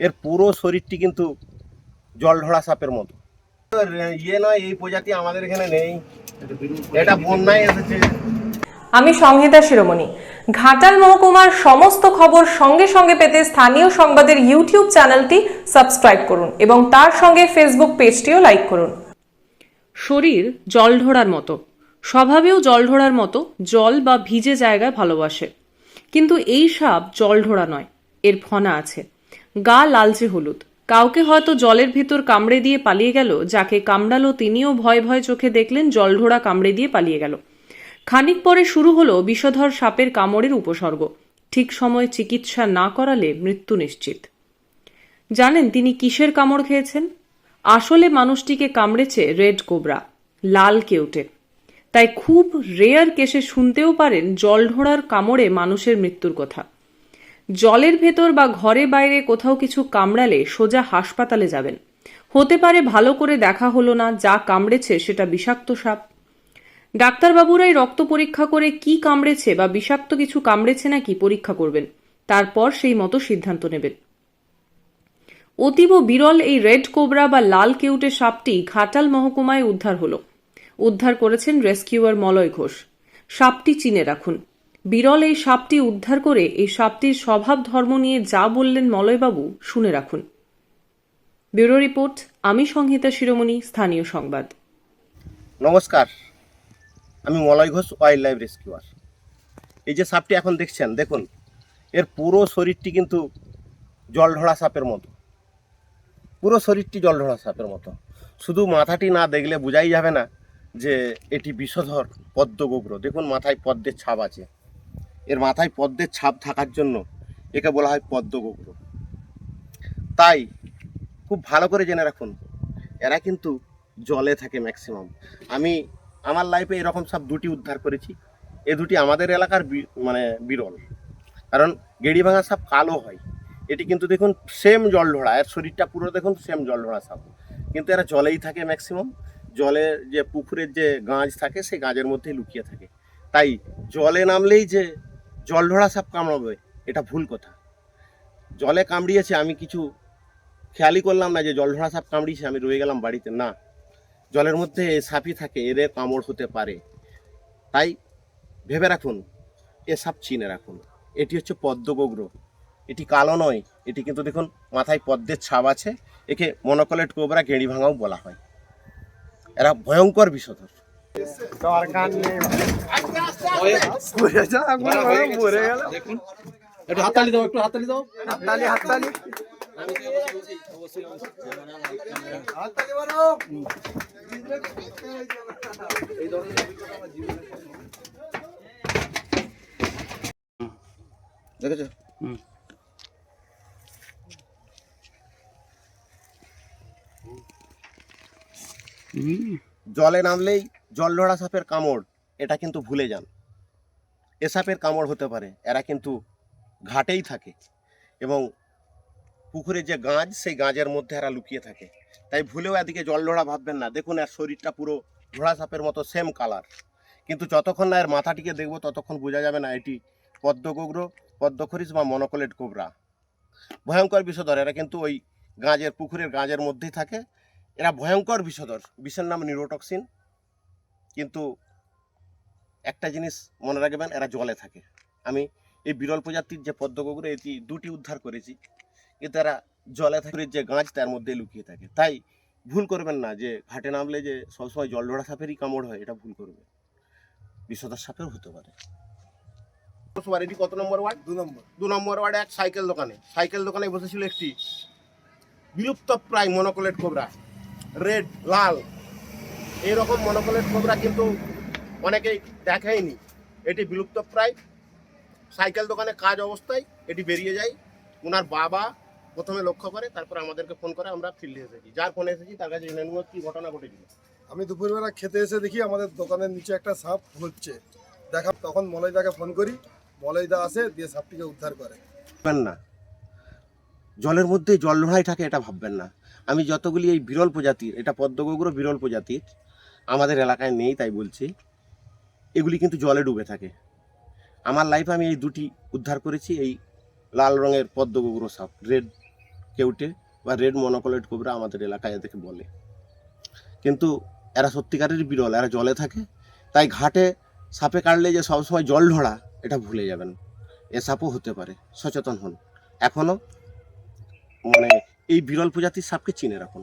এর পুরো শরীরটি কিন্তু জল ঢোড়া সাপের মতো। ইয়ে নয় এই প্রজাতি আমাদের এখানে নেই। এটা বন্যায় এসেছে। আমি সংহিতা শিরোমণি। ঘাটাল মহকুমার সমস্ত খবর সঙ্গে সঙ্গে পেতে স্থানীয় সংবাদের ইউটিউব চ্যানেলটি সাবস্ক্রাইব করুন এবং তার সঙ্গে ফেসবুক পেজটিও লাইক করুন। শরীর জল ঢোড়ার মতো। স্বভাবেও জল ঢোড়ার মতো জল বা ভিজে জায়গায় ভালোবাসে। কিন্তু এই সাপ জল ঢোড়া নয় এর ফনা আছে। গা লালচে হলুদ। কাউকে হয়তো জলের ভিতর কামড়ে দিয়ে পালিয়ে গেল, যাকে কামড়ালো তিনিও ভয় ভয় চোখে দেখলেন জলঢোড়া কামড়ে দিয়ে পালিয়ে গেল। খানিক পরে শুরু হলো বিষধর সাপের কামড়ের উপসর্গ। ঠিক সময়ে চিকিৎসা না করালে মৃত্যু নিশ্চিত। জানেন তিনি কিসের কামড় খেয়েছেন? আসলে মানুষটিকে কামড়েছে রেড কোবরা, লাল কেউটে। তাই খুব রেয়ার কেসে শুনতেও পারেন জলঢোড়ার কামড়ে মানুষের মৃত্যুর কথা। জলের ভেতর বা ঘরে বাইরে কোথাও কিছু কামড়ালে সোজা হাসপাতালে যাবেন। হতে পারে ভালো করে দেখা হলো না, যা কামড়েছে সেটা বিষাক্ত সাপ। ডাক্তারবাবুরাই রক্ত পরীক্ষা করে কি কামড়েছে বা বিষাক্ত কিছু কামড়েছে নাকি পরীক্ষা করবেন। তারপর সেই মতো সিদ্ধান্ত নেবেন। অতীব বিরল এই রেড কোবরা বা লাল কেউটে সাপটি ঘাটাল মহকুমায় উদ্ধার হলো। উদ্ধার করেছেন রেস্কিউয়ার মলয় ঘোষ। সাপটি চিনে রাখুন। বিরল এই সাপটি উদ্ধার করে এই সাপটির স্বভাব ধর্ম নিয়ে যা বললেন মলয়বাবু, শুনে রাখুন। ব্যুরো রিপোর্ট, আমি সংহিতা শিরোমণি, স্থানীয় সংবাদ। নমস্কার, আমি Malay Ghosh wildlife rescuer. এই যে সাপটি এখন দেখছেন, দেখুন, এর পুরো শরীরটি কিন্তু জলঢোড়া সাপের মতো। পুরো শরীরটি জলঢোড়া সাপের মতো। শুধু মাথাটি না দেখলে বোঝাই যাবে না যে এটি বিষধর পদ্মগোগ্র দেখুন, মাথায় পদ্মের ছাপ আছে। এর মাথায় পদ্মের ছাপ থাকার জন্য একে বলা হয় পদ্মগোগ্র তাই খুব ভালো করে জেনে রাখুন, এরা কিন্তু জলে থাকে ম্যাক্সিমাম আমি, আমার লাইফে এরকম সব দুটি উদ্ধার করেছি, এ দুটি আমাদের এলাকার মানে বিরল। কারণ গেড়ি ভাঙা সাপ কালো হয়, এটি কিন্তু দেখুন সেম জল ঢোড়া, এর শরীরটা পুরো দেখুন সেম জল ঢোড়া সাপ। কিন্তু এরা জলেই থাকে ম্যাক্সিমাম জলের যে পুকুরের যে গাঁজ থাকে, সেই গাঁজের মধ্যেই লুকিয়ে থাকে। তাই জলে নামলেই যে জল ঢোড়া সাপ কামড়াবে, এটা ভুল কথা। জলে কামড়িয়েছে, আমি কিছু খেয়ালই করলাম না যে জল ঢোড়া সাপ কামড়িয়েছে, আমি রয়ে গেলাম বাড়িতে, না। জলের মধ্যে এ সাপই থাকে, এদের কামড় হতে পারে। তাই ভেবে রাখুন, এ সাপ চিনে রাখুন। এটি হচ্ছে পদ্মগোগ্র এটি কালো নয়, এটি কিন্তু দেখুন মাথায় পদ্মের ছাপ আছে, একে মনোকলেট কোবরা গেঁড়ি ভাঙাও বলা হয়। এরা ভয়ঙ্কর বিষধর। একটু দাও একটু হাততালি দাও দেখেছ জলে নামলেই জল সাপের কামড়। এটা কিন্তু ভুলে যান। এ সাপের কামড় হতে পারে, এরা কিন্তু ঘাটেই থাকে এবং পুকুরে যে গাঁজ সেই গাঁজের মধ্যে এরা লুকিয়ে থাকে। তাই ভুলেও এদিকে জল ধরা ভাববেন না। দেখুন, এর শরীরটা পুরো ঘোড়া সাপের মতো সেম কালার কিন্তু যতক্ষণ না এর মাথাটিকে দেখব, ততক্ষণ বোঝা যাবে না এটি পদ্মগোগ্র পদ্মখরিস বা মনোকলেট কোবরা ভয়ঙ্কর বিষধর, এরা কিন্তু ওই গাঁজের পুকুরের গাঁজের মধ্যেই থাকে। এরা ভয়ঙ্কর বিষধর। বিষের নাম নিউরোটক্সিন কিন্তু একটা জিনিস মনে রাখবেন এরা জলে থাকে। আমি এই বিরল প্রজাতির যে পদ্মগোগ্র এটি দুটি উদ্ধার করেছি কিন্তু এরা জলে থাকে। যে গাছ তার মধ্যে লুকিয়ে থাকে। তাই ভুল করবেন না যে ঘাটে নামলে যে সবসময় জলডোড়া সাপেরই কামড় হয় এটা ভুল করবে বিষধর সাপের হতে পারে। এটি কত নম্বর ওয়ার্ড? দু নম্বর। দু নম্বর ওয়ার্ডে এক সাইকেল দোকানে। সাইকেল দোকানে বসেছিল একটি বিলুপ্ত প্রায় মনোকলেট কোবরা। রেড লাল। এইরকম মনোকলেট কোবরা কিন্তু অনেকেই দেখায়নি এটি বিলুপ্ত প্রায়। সাইকেল দোকানে কাজ অবস্থায় এটি বেরিয়ে যায়। ওনার বাবা প্রথমে লক্ষ্য করে তারপর আমাদেরকে ফোন করে আমরা ফিল্ডে এসেছি। যার ফোনে এসেছি তার কাছে জেনে নেব কি ঘটনা ঘটেছিল। আমি দুপুরবেলা খেতে এসে দেখি আমাদের দোকানের নিচে একটা সাপ হচ্ছে দেখা তখন মলয়দাকে ফোন করি। মলয়দা আসে দিয়ে সাপটিকে উদ্ধার করে। ভাববেন না। জলের মধ্যে জল লোড়াই থাকে এটা ভাববেন না। আমি যতগুলি এই বিরল প্রজাতির এটা পদ্মগোগ্র বিরল প্রজাতির আমাদের এলাকায় নেই তাই বলছি। এগুলি কিন্তু জলে ডুবে থাকে। আমার লাইফে আমি এই দুটি উদ্ধার করেছি, এই লাল রঙের পদ্ম পদ্মগোগ্র সাপ রেড কেউটে বা রেড মনোকলেট কোবরা আমাদের এলাকায় এদেরকে বলে। কিন্তু এরা সত্যিকারের বিরল, এরা জলে থাকে, তাই ঘাটে সাপে কাটলে যে সবসময় জল ঢোড়া, এটা ভুলে যাবেন এ সাপও হতে পারে, সচেতন হন। এখনও মানে এই বিরল প্রজাতির সাপকে চিনে রাখুন।